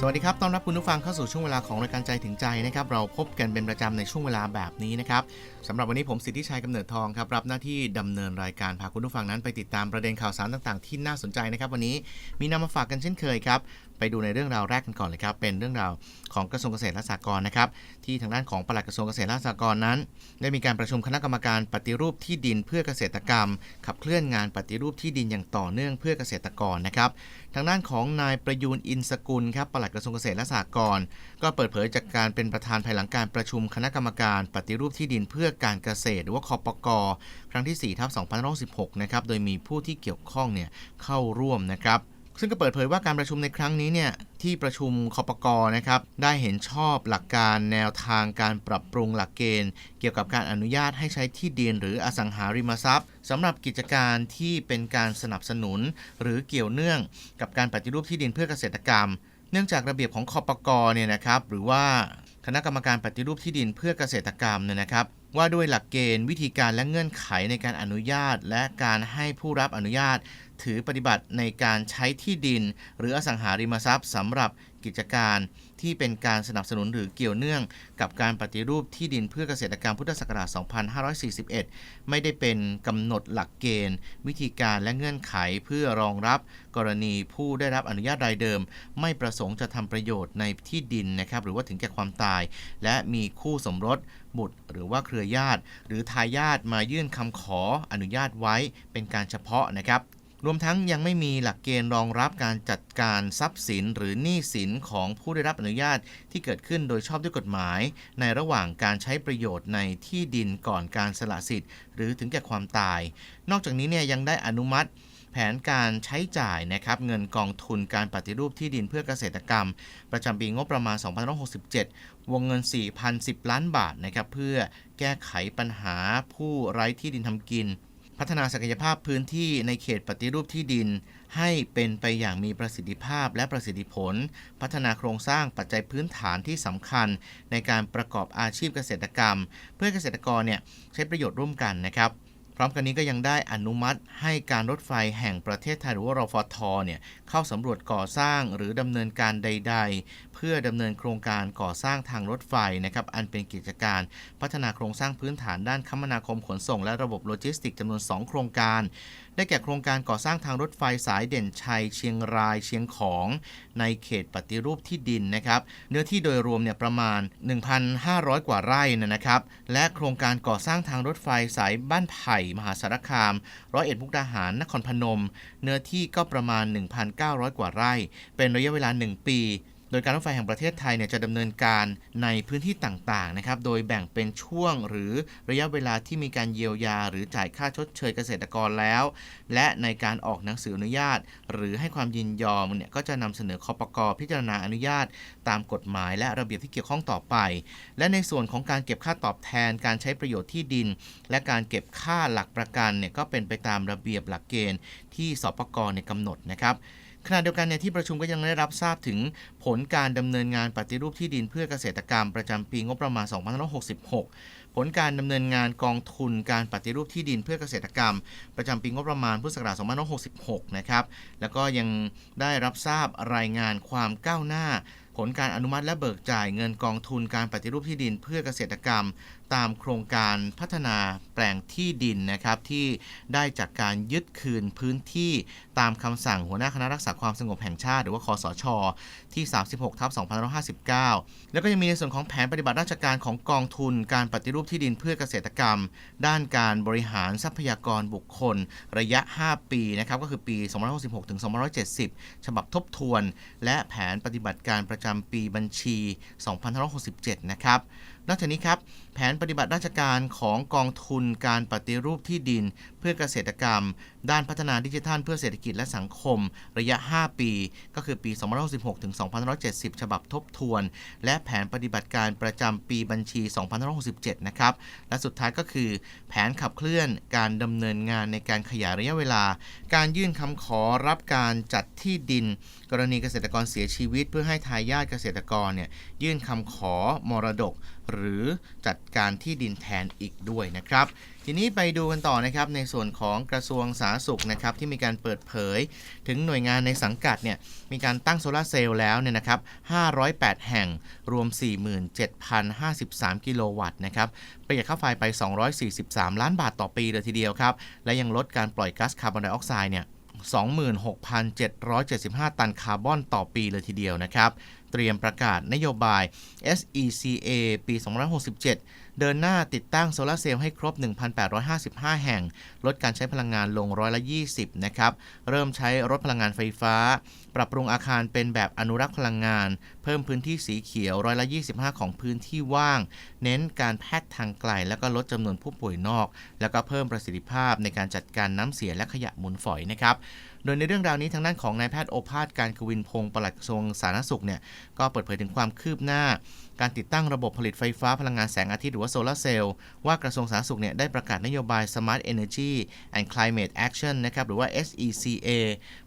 สวัสดีครับ ต้อนรับคุณผู้ฟังเข้าสู่ช่วงเวลาของรายการใจถึงใจนะครับ เราพบกันเป็นประจำในช่วงเวลาแบบนี้นะครับสำหรับวันนี้ผมสิทธิชัยกำเนิดทองครับ รับหน้าที่ดำเนินรายการพาคุณผู้ฟังนั้นไปติดตามประเด็นข่าวสารต่างๆ ที่น่าสนใจนะครับ วันนี้มีนำมาฝากกันเช่นเคยครับไปดูในเรื่องราวแรกกันก่อนเลยครับ เป็นเรื่องราวของกระทรวงเกษตรและสหกรณ์นะครับ ที่ทางด้านของปลัดกระทรวงเกษตรและสหกรณ์นั้น ได้มีการประชุมคณะกรรมการปฏิรูปที่ดินเพื่อเกษตรกรรม ขับเคลื่อนงานปฏิรูปที่ดินอย่างต่อเนื่องเพื่อเกษตรกรนะครับ ทางด้านของนายประยูนอินสกุลครับปลัดกระทรวงเกษตรและสหกรณ์ก็เปิดเผยจากการเป็นประธานภายหลังการประชุมคณะกรรมการปฏิรูปที่ดินเพื่อการเกษตรหรือว่าคอปกครั้งที่4ทับ2516นะครับโดยมีผู้ที่เกี่ยวข้องเนี่ยเข้าร่วมนะครับ ซึ่งก็เปิดเผยว่าการประชุมในครั้งนี้เนี่ยที่ประชุมคอปกนะครับได้เห็นชอบหลักการแนวทางการปรับปรุงหลักเกณฑ์ เกี่ยวกับการอนุญาตให้ใช้ที่ดินหรืออสังหาริมทรัพย์สำหรับกิจการที่เป็นการสนับสนุน หรือเกี่ยวเนื่องกับการปฏิรูปที่ดินเพื่อเกษตรกรรม เนื่องจากระเบียบของคอปกเนี่ยนะครับหรือว่าคณะกรรมการปฏิรูปที่ดินเพื่อเกษตรกรรมเนี่ยนะครับว่าด้วยหลักเกณฑ์วิธีการและเงื่อนไขในการอนุญาต และการให้ผู้รับอนุญาต ถือปฏิบัติในการใช้ที่ดิน หรืออสังหาริมทรัพย์สำหรับกิจการที่เป็นการสนับสนุนหรือเกี่ยวเนื่องกับการปฏิรูปที่ดินเพื่อเกษตรกรรมพุทธศักราช 2541 ไม่ได้เป็นกำหนดหลักเกณฑ์ วิธีการและเงื่อนไขเพื่อรองรับกรณีผู้ได้รับอนุญาตรายเดิม ไม่ประสงค์จะทำประโยชน์ในที่ดินนะครับหรือว่าถึงแก่ความตาย และมีคู่สมรสบุตร หรือว่าเครือญาติ หรือทายาทมายื่นคำขออนุญาตไว้เป็นการเฉพาะนะครับ รวมทั้งยังไม่มีหลักเกณฑ์รองรับการจัดการทรัพย์สินหรือหนี้สินของผู้ได้รับอนุญาตที่เกิดขึ้นโดยชอบด้วยกฎหมาย ในระหว่างการใช้ประโยชน์ในที่ดินก่อนการสละสิทธิ์ หรือถึงแก่ความตาย นอกจากนี้เนี่ยยังได้อนุมัติแผนการใช้จ่ายนะครับเงินกองทุนการปฏิรูปที่ดินเพื่อเกษตรกรรม ประจำปีงบประมาณ 2567 วงเงิน 4,010 ล้านบาทนะครับเพื่อแก้ไขปัญหาผู้ไร้ที่ดินทำกิน พัฒนาศักยภาพพื้นที่ในเขตปฏิรูปที่ดิน ให้เป็นไปอย่างมีประสิทธิภาพและประสิทธิผล พัฒนาโครงสร้างปัจจัยพื้นฐานที่สำคัญ ในการประกอบอาชีพเกษตรกรรม เพื่อเกษตรกรเนี่ยใช้ประโยชน์ร่วมกันนะครับ พร้อมกันนี้ก็ยังได้อนุมัติให้การรถไฟแห่งประเทศไทยหรือว่ารฟทเนี่ยเข้าสำรวจก่อสร้างหรือดำเนินการใด ๆ เพื่อดำเนินโครงการก่อสร้างทางรถไฟนะครับอันเป็นกิจการพัฒนาโครงสร้างพื้นฐานด้านคมนาคมขนส่ง และระบบโลจิสติกจำนวน 2 โครงการ ได้แก่โครงการก่อสร้างทางรถไฟสายเด่นชัย เชียงรายเชียงของ ในเขตปฏิรูปที่ดินนะครับ เนื้อที่โดยรวมเนี่ยประมาณ 1,500 กว่าไร่นะครับ และโครงการก่อสร้างทางรถไฟสายบ้านไผ่มหาสารคาม ร้อยเอ็ดมุกดาหารนครพนม เนื้อที่ก็ประมาณ 1,900 กว่าไร่ เป็นระยะเวลา 1 ปี โดยการรถไฟแห่งประเทศไทยเนี่ยจะดำเนินการในพื้นที่ต่างๆนะครับ โดยแบ่งเป็นช่วงหรือระยะเวลาที่มีการเยียวยา หรือจ่ายค่าชดเชยเกษตรกรแล้ว และในการออกหนังสืออนุญาต หรือให้ความยินยอมเนี่ยก็จะนำเสนอคอปกพิจารณาอนุญาต ตามกฎหมายและระเบียบที่เกี่ยวข้องต่อไป และในส่วนของการเก็บค่าตอบแทน การใช้ประโยชน์ที่ดิน และการเก็บค่าหลักประกันเนี่ยก็เป็นไปตามระเบียบหลักเกณฑ์ที่สปกเนี่ยกำหนดนะครับ ขณะเดียวกันในยที่ประชุมก็ยังได้รับทราบถึงผลการดำเนินงานปฏิรูปที่ดินเพื่อเกษตรกรรมประจำปีงบประมาณ 2566 ผลการดำเนินงานกองทุนการปฏิรูปที่ดินเพื่อเกษตรกรรม ประจำปีงบประมาณพุทธศักราช2566 นะครับ แล้วก็ยังได้รับทราบรายงานความก้าวหน้า ผลการอนุมัติและเบิกจ่ายเงินกองทุนการปฏิรูปที่ดินเพื่อเกษตรกรรม ตามโครงการพัฒนาแปลงที่ดินนะครับที่ได้จากการยึดคืนพื้นที่ตามคำสั่งหัวหน้าคณะรักษาความสงบแห่งชาติ หรือว่าคอสช ที่ 36ทับ2559 แล้วก็ยังมีในส่วนของแผนปฏิบัติราชการของกองทุนการปฏิรูปที่ดินเพื่อเกษตรกรรม ด้านการบริหารทรัพยากรบุคคล ระยะ 5 ปีนะครับก็คือปี 2566ถึง2570 ฉบับทบทวน และแผนปฏิบัติการประจำปีบัญชี2567 นะครับ นอกจากนี้ครับแผนปฏิบัติราชการของกองทุนการปฏิรูปที่ดิน เพื่อเกษตรกรรม ด้านพัฒนาดิจิทัล เพื่อเศรษฐกิจและสังคม ระยะ 5 ปี ก็คือปี 2566ถึง2570 ฉบับทบทวน และแผนปฏิบัติการประจำปีบัญชี 2567 นะครับ และสุดท้ายก็คือ แผนขับเคลื่อนการดำเนินงานในการขยายระยะเวลา การยื่นคำขอรับการจัดที่ดิน กรณีเกษตรกรเสียชีวิต เพื่อให้ทายาทเกษตรกรเนี่ยยื่นคำขอมรดก หรือจัดการที่ดินแทนอีกด้วยนะครับ ทีนี้ไปดูกันต่อนะครับในส่วนของกระทรวงสาธารณสุขนะครับที่มีการเปิดเผย ถึงหน่วยงานในสังกัดเนี่ยมีการตั้งโซลาร์เซลล์แล้วเนี่ยนะครับ 508 แห่งรวม 47,053 กิโลวัตต์นะครับประหยัดค่าไฟไป 243 ล้านบาทต่อปีเลยทีเดียวครับ และยังลดการปล่อยก๊าซคาร์บอนไดออกไซด์เนี่ย26,775 ตันคาร์บอนต่อปีเลยทีเดียวนะครับ เตรียมประกาศนโยบาย SECA ปี 2567 เดินหน้าติดตั้งโซลาร์เซลล์ให้ครบ 1,855 แห่ง ลดการใช้พลังงานลงร้อยละ 20 นะครับ เริ่มใช้รถพลังงานไฟฟ้า ปรับปรุงอาคารเป็นแบบอนุรักษ์พลังงาน เพิ่มพื้นที่สีเขียวร้อยละ 25 ของพื้นที่ว่าง เน้นการแพทย์ทางไกล แล้วก็ลดจำนวนผู้ป่วยนอก แล้วก็เพิ่มประสิทธิภาพในการจัดการน้ำเสียและขยะมูลฝอยนะครับโดยในเรื่องราวนี้ทางด้านของนายแพทย์โอภาสการกวินพงศ์ปลัดกระทรวงสาธารณสุขเนี่ยก็เปิดเผยถึงความคืบหน้า การติดตั้งระบบผลิตไฟฟ้าพลังงานแสงอาทิตย์หรือว่าโซลาร์เซลล์ว่ากระทรวงสาธารณสุขเนี่ยได้ประกาศนโยบาย Smart Energy and Climate Action นะครับหรือว่า SECA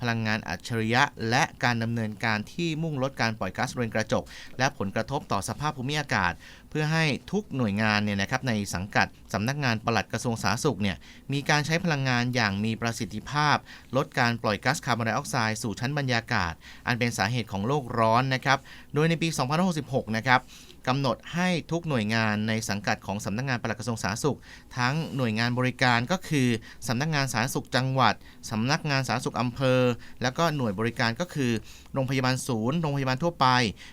พลังงานอัจฉริยะ และการดำเนินการที่มุ่งลดการปล่อยก๊าซเรือนกระจก และผลกระทบต่อสภาพภูมิอากาศ เพื่อให้ทุกหน่วยงานเนี่ยนะครับในสังกัดสำนักงานปลัดกระทรวงสาธารณสุขเนี่ยมีการใช้พลังงานอย่างมีประสิทธิภาพ ลดการปล่อยก๊าซคาร์บอนไดออกไซด์สู่ชั้นบรรยากาศ อันเป็นสาเหตุของโลกร้อนนะครับโดยในปี 2566 นะครับ กำหนดให้ทุกหน่วยงานในสังกัดของสำนักงานปลัดกระทรวงสาธารณสุข ทั้งหน่วยงานบริการก็คือสำนักงานสาธารณสุขจังหวัดสำนักงานสาธารณสุขอำเภอ แล้วก็หน่วยบริการก็คือ โรงพยาบาลศูนย์โรงพยาบาลทั่วไป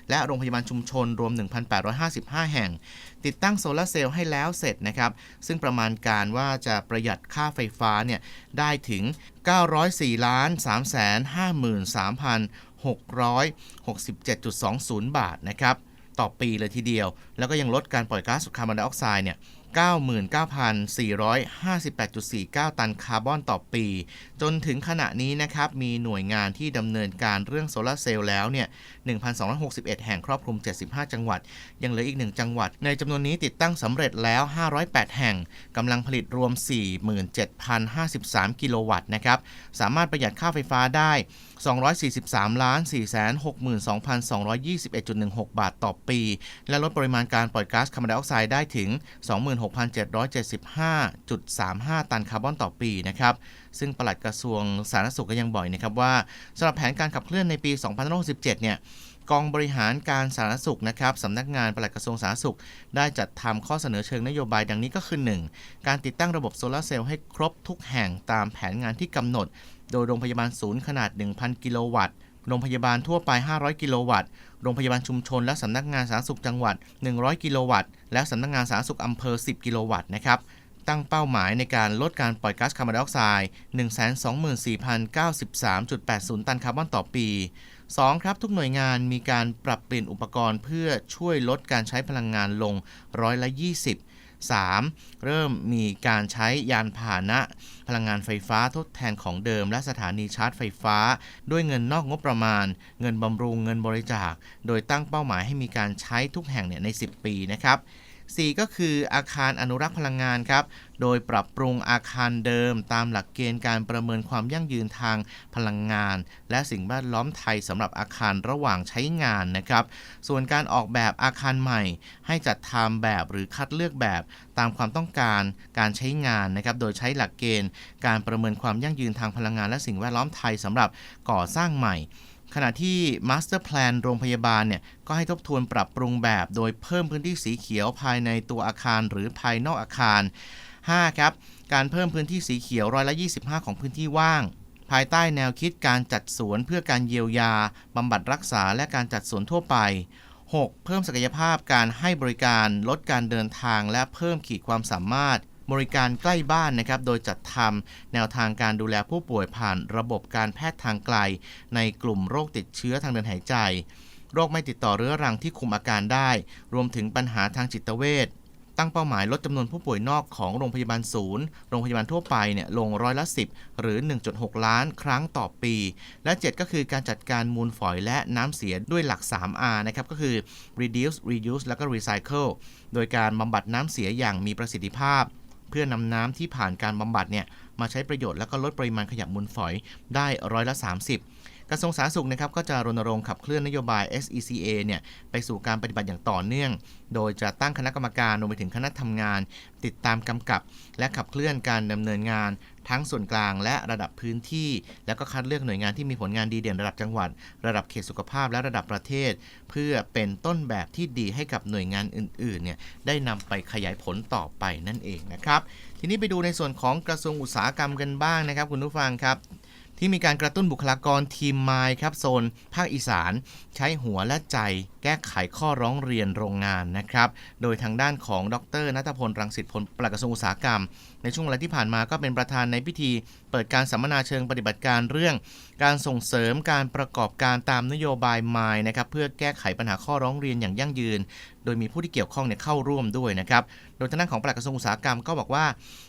และโรงพยาบาลชุมชนรวม 1,855 แห่ง ติดตั้งโซลาร์เซลล์ให้แล้วเสร็จนะครับซึ่งประมาณการว่าจะประหยัดค่าไฟฟ้าเนี่ยได้ถึง 904ล้าน353,667.20 บาทนะครับ ต่อปีเลยทีเดียว แล้วก็ยังลดการปล่อยก๊าซคาร์บอนไดออกไซด์เนี่ย 99,458.49 ตันคาร์บอนต่อปี จนถึงขณะนี้นะครับ มีหน่วยงานที่ดำเนินการเรื่องโซลาร์เซลล์แล้วเนี่ย 1,261 แห่งครอบคลุม 75 จังหวัด ยังเหลืออีก 1 จังหวัด ในจำนวนนี้ติดตั้งสำเร็จแล้ว 508 แห่งกำลังผลิตรวม 47,053 กิโลวัตต์นะครับ สามารถประหยัดค่าไฟฟ้าได้ 243ล้าน462,221.16 บาทต่อปี และลดปริมาณการปล่อยก๊าซคาร์บอนไดออกไซด์ได้ถึง 26,775.35 ตันคาร์บอนต่อปีนะครับ ซึ่งปลัดกระทรวงสาธารณสุขก็ยังบอกนะครับว่าสำหรับแผนการขับเคลื่อนในปี 2567 เนี่ยกองบริหารการสาธารณสุขนะครับสำนักงานปลัดกระทรวงสาธารณสุข ได้จัดทำข้อเสนอเชิงนโยบายดังนี้ก็คือ 1. การติดตั้งระบบโซลาร์เซลล์ให้ครบทุกแห่งตามแผนงานที่กำหนด โดยโรงพยาบาลศูนย์ขนาด 1,000 กิโลวัตต์ โรงพยาบาลทั่วไป 500 กิโลวัตต์ โรงพยาบาลชุมชน และสำนักงานสาธารณสุขจังหวัด 100 กิโลวัตต์ และสำนักงานสาธารณสุขอำเภอ 10 กิโลวัตต์นะครับ ตั้งเป้าหมายในการลดการปล่อยก๊าซคาร์บอนไดออกไซด์ 124,093.80 ตันคาร์บอนต่อปี 2. ครับ ทุกหน่วยงานมีการปรับเปลี่ยนอุปกรณ์เพื่อช่วยลดการใช้พลังงานลงร้อยละ 20 3. เริ่มมีการใช้ยานพาหนะ พลังงานไฟฟ้าทดแทนของเดิม และสถานีชาร์จไฟฟ้า ด้วยเงินนอกงบประมาณ เงินบำรุงเงินบริจาค โดยตั้งเป้าหมายให้มีการใช้ทุกแห่งเนี่ยใน 10 ปีนะครับ 4 ก็คืออาคารอนุรักษ์พลังงานครับ โดยปรับปรุงอาคารเดิม ตามหลักเกณฑ์การประเมินความยั่งยืนทางพลังงาน และสิ่งแวดล้อมไทยสำหรับอาคารระหว่างใช้งานนะครับ ส่วนการออกแบบอาคารใหม่ ให้จัดทำแบบหรือคัดเลือกแบบตามความต้องการการใช้งานนะครับ โดยใช้หลักเกณฑ์ การประเมินความยั่งยืนทางพลังงาน และสิ่งแวดล้อมไทยสำหรับก่อสร้างใหม่ ขณะที่ Master Plan โรงพยาบาลเนี่ยก็ให้ทบทวนปรับปรุงแบบ โดยเพิ่มพื้นที่สีเขียวภายในตัวอาคารหรือภายนอกอาคาร 5. ครับ การเพิ่มพื้นที่สีเขียวร้อยละ 25 ของพื้นที่ว่าง ภายใต้แนวคิดการจัดสวนเพื่อการเยียวยา บำบัดรักษาและการจัดสวนทั่วไป 6. เพิ่มศักยภาพการให้บริการ ลดการเดินทางและเพิ่มขีดความสามารถ บริการใกล้บ้านนะครับ โดยจัดทำแนวทางการดูแลผู้ป่วยผ่านระบบการแพทย์ทางไกล ในกลุ่มโรคติดเชื้อทางเดินหายใจ โรคไม่ติดต่อเรื้อรังที่คุมอาการได้ รวมถึงปัญหาทางจิตเวชตั้งเป้าหมายลดจำนวนผู้ป่วยนอกของโรงพยาบาลศูนย์ โรงพยาบาลทั่วไปเนี่ยลงร้อยละ 10 หรือ 1.6 ล้านครั้งต่อปี และ 7 ก็คือการจัดการมูลฝอยและน้ำเสียด้วยหลัก 3R นะครับ ก็คือ reduce reuse แล้วก็ recycle โดยการบำบัดน้ำเสียอย่างมีประสิทธิภาพ เพื่อนำน้ำที่ผ่านการบำบัดเนี่ยมาใช้ประโยชน์แล้วก็ลดปริมาณขยะมูลฝอยได้ร้อยละ 30กระทรวงสาธารณสุขนะครับก็จะรณรงค์ขับเคลื่อนนโยบาย SECA เนี่ยไปสู่การปฏิบัติอย่างต่อเนื่อง โดยจะตั้งคณะกรรมการรวมไปถึงคณะทำงาน ติดตามกำกับ และขับเคลื่อนการดำเนินงาน ทั้งส่วนกลางและระดับพื้นที่ แล้วก็คัดเลือกหน่วยงานที่มีผลงานดีเด่นระดับจังหวัด ระดับเขตสุขภาพและระดับประเทศ เพื่อเป็นต้นแบบที่ดีให้กับหน่วยงานอื่นๆเนี่ยได้นำไปขยายผลต่อไปนั่นเองนะครับ ทีนี้ไปดูในส่วนของกระทรวงอุตสาหกรรมกันบ้างนะครับ คุณผู้ฟังครับ ที่มีการกระตุ้นบุคลากรทีมไม้ครับโซน ภาคอีสาน ใช้หัวและใจแก้ไขข้อร้องเรียนโรงงานนะครับ โดยทางด้านของดรนัทพลรังสิตพลปลัดกระทรวงอุตสาหกรรม ในช่วงเวลาที่ผ่านมาก็เป็นประธานในพิธี เปิดการสัมมนาเชิงปฏิบัติการเรื่อง การส่งเสริมการประกอบการตามนโยบายไมล์นะครับเพื่อแก้ไขปัญหาข้อร้องเรียนอย่างยั่งยืน โดยมีผู้ที่เกี่ยวข้องเนี่ยเข้าร่วมด้วยนะครับโดยทางด้านของปลัดกระทรวงอุตสาหกรรมก็บอกว่า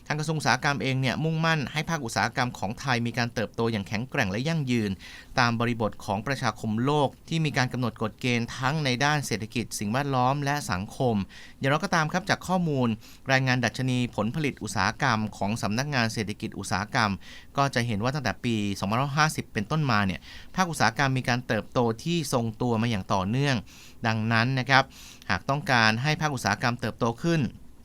ทางกระทรวงอุตสาหกรรมเองเนี่ยมุ่งมั่นให้ภาคอุตสาหกรรมของไทยมีการเติบโตอย่างแข็งแกร่งและยั่งยืน ตามบริบทของประชาคมโลก ที่มีการกำหนดกฎเกณฑ์ทั้งในด้านเศรษฐกิจ สิ่งแวดล้อมและสังคม อย่างไรก็ตามครับจากข้อมูล รายงานดัชนีผลผลิตอุตสาหกรรม ของสำนักงานเศรษฐกิจอุตสาหกรรมก็จะเห็นว่าตั้งแต่ปี 2550 เป็นต้นมาเนี่ย ภาคอุตสาหกรรมมีการเติบโตที่ทรงตัวมาอย่างต่อเนื่อง ดังนั้นนะครับ หากต้องการให้ภาคอุตสาหกรรมเติบโตขึ้น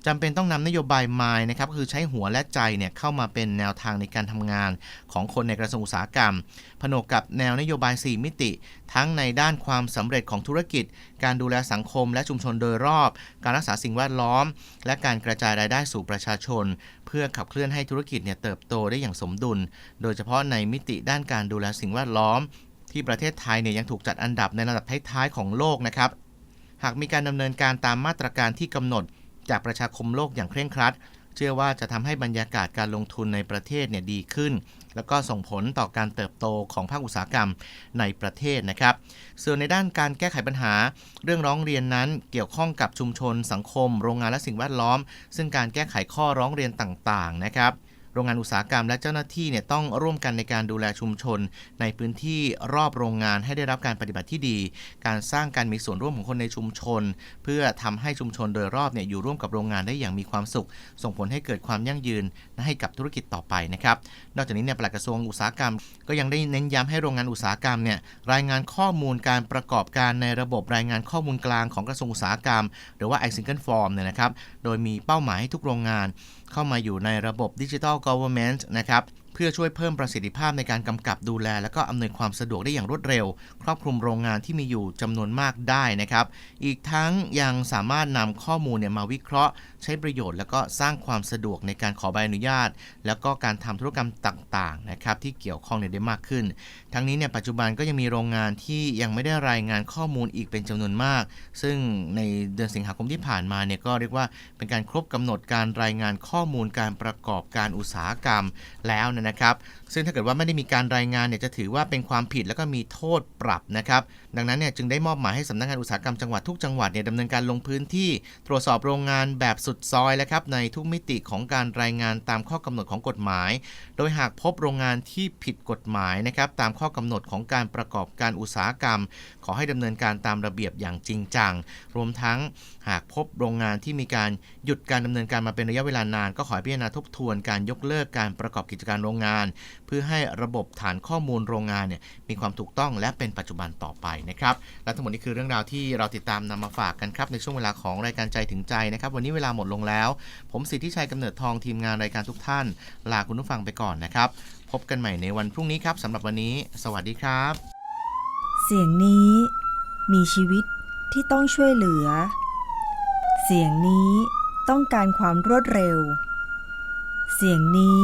จำเป็นต้องนำนโยบาย Mind นะครับคือใช้หัวและใจเนี่ยเข้ามาเป็นแนวทางในการทำงานของคนในกระทรวงอุตสาหกรรม ผนวกกับแนวนโยบาย 4 มิติ ทั้งในด้านความสำเร็จของธุรกิจ การดูแลสังคมและชุมชนโดยรอบ การรักษาสิ่งแวดล้อม และการกระจายรายได้สู่ประชาชน เพื่อขับเคลื่อนให้ธุรกิจเนี่ยเติบโตได้อย่างสมดุล โดยเฉพาะในมิติด้านการดูแลสิ่งแวดล้อม ที่ประเทศไทยเนี่ยยังถูกจัดอันดับในระดับท้ายๆของโลกนะครับหากมีการดำเนินการตามมาตรการที่กำหนด จากประชาคมโลกอย่างเคร่งครัด เชื่อว่าจะทำให้บรรยากาศการลงทุนในประเทศเนี่ยดีขึ้น แล้วก็ส่งผลต่อการเติบโตของภาคอุตสาหกรรมในประเทศนะครับ ส่วนในด้านการแก้ไขปัญหา เรื่องร้องเรียนนั้นเกี่ยวข้องกับชุมชน สังคม โรงงานและสิ่งแวดล้อม ซึ่งการแก้ไขข้อร้องเรียนต่างๆนะครับ โรงงานอุตสาหกรรมและเจ้าหน้าที่เนี่ยต้องร่วมกันในการดูแลชุมชน ในพื้นที่รอบโรงงานให้ได้รับการปฏิบัติที่ดี การสร้างการมีส่วนร่วมของคนในชุมชน เพื่อทำให้ชุมชนโดยรอบเนี่ยอยู่ร่วมกับโรงงานได้อย่างมีความสุข ส่งผลให้เกิดความยั่งยืนให้กับธุรกิจต่อไปนะครับ นอกจากนี้เนี่ยปลัดกระทรวงอุตสาหกรรม ก็ยังได้เน้นย้ำให้โรงงานอุตสาหกรรมเนี่ยรายงานข้อมูลการประกอบการในระบบรายงานข้อมูลกลางของกระทรวงอุตสาหกรรม หรือว่า i Single Form เนี่ยนะครับ โดยมีเป้าหมายให้ทุกโรงงานเข้ามาอยู่ในระบบดิจิทัล Government นะครับ พื่อช่วยเพิ่มประสิทธิภาพในการกำกับดูแล และก็อำนวยความสะดวกได้อย่างรวดเร็ว ครอบคลุมโรงงานที่มีอยู่จำนวนมากได้นะครับ อีกทั้งยังสามารถนำข้อมูลเนี่ยมาวิเคราะห์ ใช้ประโยชน์ แล้วก็สร้างความสะดวกในการขอใบอนุญาต แล้วก็การทำธุรกรรมต่างๆนะครับที่เกี่ยวข้องเนี่ยได้มากขึ้น ทั้งนี้เนี่ยปัจจุบันก็ยังมีโรงงานที่ยังไม่ได้รายงานข้อมูลอีกเป็นจำนวนมาก ซึ่งในเดือนสิงหาคมที่ผ่านมาเนี่ยก็เรียกว่าเป็นการครบกำหนดการรายงานข้อมูลการประกอบการอุตสาหกรรมแล้วนยนะครับซึ่งถ้าเกิดว่าไม่ได้มีการรายงานเนี่ยจะถือว่าเป็นความผิดแล้วก็มีโทษปรับนะครับ ดังนั้นเนี่ยจึงได้มอบหมายให้สำนักงานอุตสาหกรรมจังหวัดทุกจังหวัดเนี่ยดำเนินการลงพื้นที่ตรวจสอบโรงงานแบบสุดซอยแล้วครับในทุกมิติของการรายงานตามข้อกำหนดของกฎหมาย โดยหากพบโรงงานที่ผิดกฎหมายนะครับตามข้อกำหนดของการประกอบการอุตสาหกรรม ขอให้ดำเนินการตามระเบียบอย่างจริงจัง รวมทั้งหากพบโรงงานที่มีการหยุดการดำเนินการมาเป็นระยะเวลานาน ก็ขอพิจารณาทบทวนการยกเลิกการประกอบกิจการโรงงาน เพื่อให้ระบบฐานข้อมูลโรงงานเนี่ยมีความถูกต้องและเป็นปัจจุบันต่อไปนะครับและทั้งหมดนี้คือเรื่องราวที่เราติดตามนำมาฝากกันครับในช่วงเวลาของรายการใจถึงใจนะครับ วันนี้เวลาหมดลงแล้ว ผมสิทธิชัยกำเนิดทองทีมงานรายการทุกท่าน ลาคุณผู้ฟังไปก่อนนะครับ พบกันใหม่ในวันพรุ่งนี้ครับสำหรับวันนี้ สวัสดีครับ เสียงนี้มีชีวิตที่ต้องช่วยเหลือ เสียงนี้ต้องการความรวดเร็ว เสียงนี้